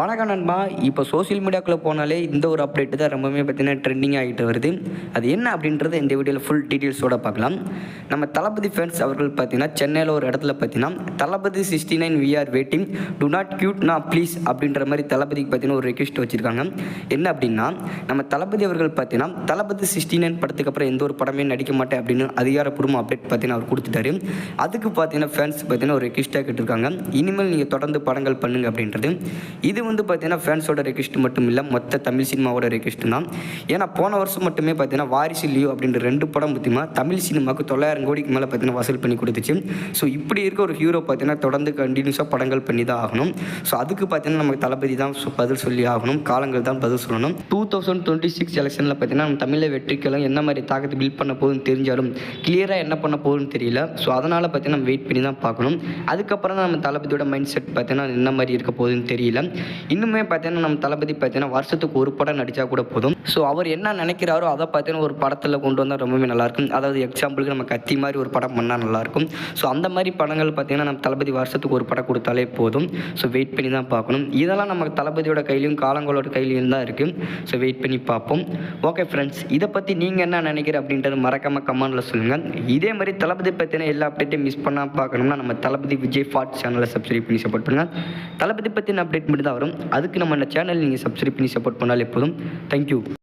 வணக்கம் நண்பா. இப்போ சோஷியல் மீடியாக்குள்ளே போனாலே இந்த ஒரு அப்டேட் தான் ரொம்பவே பார்த்தீங்கன்னா ட்ரெண்டிங் ஆகிட்டு வருது. அது என்ன அப்படின்றது இந்த வீடியோவில் ஃபுல் டீட்டெயில்ஸோடு பார்க்கலாம். நம்ம தளபதி ஃபேன்ஸ் அவர்கள் பார்த்தீங்கன்னா சென்னையில் ஒரு இடத்துல பார்த்தீங்கன்னா Thalapathy sixty nine we are waiting to not cute நா ப்ளீஸ் அப்படின்ற மாதிரி தளபதிக்கு பார்த்தீங்கன்னா ஒரு ரெக்வெஸ்ட் வச்சுருக்காங்க. என்ன அப்படின்னா நம்ம தளபதி அவர்கள் பார்த்தீங்கன்னா தளபதி சிக்ஸ்டி நைன் படத்துக்கு அப்புறம் எந்த ஒரு படமே நடிக்க மாட்டேன் அப்படின்னு அதிகாரப்பூர்வ அப்டேட் பார்த்தீங்கன்னா அவர் கொடுத்துட்டாரு. அதுக்கு பார்த்தீங்கன்னா ஃபேன்ஸ் பார்த்தீங்கன்னா ஒரு ரெக்வெஸ்ட்டாக கேட்டிருக்காங்க. இனிமேல் நீங்கள் தொடர்ந்து படங்கள் பண்ணுங்க அப்படின்றது. இது வந்து பார்த்தீங்கன்னா ஃபேன்ஸோட ரெக்வெஸ்ட் மட்டும் இல்லை மொத்த தமிழ் சினிமாவோட ரெக்வெஸ்ட் தான். ஏன்னா போன வருஷம் மட்டுமே பார்த்தீங்கன்னா வாரிசு லியோ அப்படின்ற ரெண்டு படம் பார்த்தீங்கன்னா தமிழ் சினிமாவுக்கு தொள்ளாயிரம் கோடிக்கு மேலே பார்த்தீங்கன்னா வசூல் பண்ணி கொடுத்துச்சு. ஸோ இப்படி இருக்க ஒரு ஹீரோ பார்த்தீங்கன்னா தொடர்ந்து கண்டினியூஸாக படங்கள் பண்ணி தான் ஆகணும். ஸோ அதுக்கு பார்த்தீங்கன்னா நமக்கு தளபதி தான் பதில் சொல்லி ஆகணும். காலங்கள் தான் பதில் சொல்லணும். டூ தௌசண்ட் டுவெண்ட்டி சிக்ஸ் எலெக்ஷனில் பார்த்தீங்கன்னா நம்ம தமிழில் வெற்றிக்கெல்லாம் என்ன மாதிரி தாக்கத்தை பில்ட் பண்ண போகுதுன்னு தெரிஞ்சாலும் கிளியராக என்ன பண்ண போகுதுன்னு தெரியல. ஸோ அதனால் பார்த்தீங்கன்னா நம்ம வெயிட் பண்ணி தான் பார்க்கணும். அதுக்கப்புறம் தான் நம்ம தளபதியோட மைண்ட் செட் பார்த்தீங்கன்னா என்ன மாதிரி இருக்க போகுதுன்னு தெரியல. இன்னுமே பார்த்தீங்கன்னா நம்ம தளபதி பார்த்தீங்கன்னா வருஷத்துக்கு ஒரு படம் நடித்தா கூட போதும். ஸோ அவர் என்ன நினைக்கிறாரோ அதை பார்த்தீங்கன்னா ஒரு படத்தில் கொண்டு வந்தால் ரொம்பவே நல்லாயிருக்கும். அதாவது எக்ஸாம்பிளுக்கு நம்ம கத்தி மாதிரி ஒரு படம் பண்ணால் நல்லாயிருக்கும். ஸோ அந்த மாதிரி படங்கள் பார்த்தீங்கன்னா நம்ம தளபதி வருஷத்துக்கு ஒரு படம் கொடுத்தாலே போதும். ஸோ வெயிட் பண்ணி தான் பார்க்கணும். இதெல்லாம் நம்ம தளபதியோட கையிலையும் காலங்களோட கையிலையும் தான் இருக்குது ஸோ வெயிட் பண்ணி பார்ப்போம். ஓகே ஃப்ரெண்ட்ஸ் இதை பற்றி நீங்கள் என்ன நினைக்கிற அப்படின்றது மறக்காமல் கமெண்ட்டில் சொல்லுங்கள் இதே மாதிரி தளபதி பற்றின எல்லா அப்டேட்டையும் மிஸ் பண்ணால் பார்க்கணும்னா நம்ம தளபதி விஜய் ஃபாட் சேனலை சப்ஸ்கிரைப் பண்ணி சப்போர்ட் பண்ணுங்கள் தளபதி பற்றின அப்டேட் மட்டும் தான் வரும். அதுக்கு நம்ம இந்த சேனல் நீங்கள் சப்ஸ்கிரைப் பண்ணி சப்போர்ட் பண்ணாலே போதும். தேங்க்யூ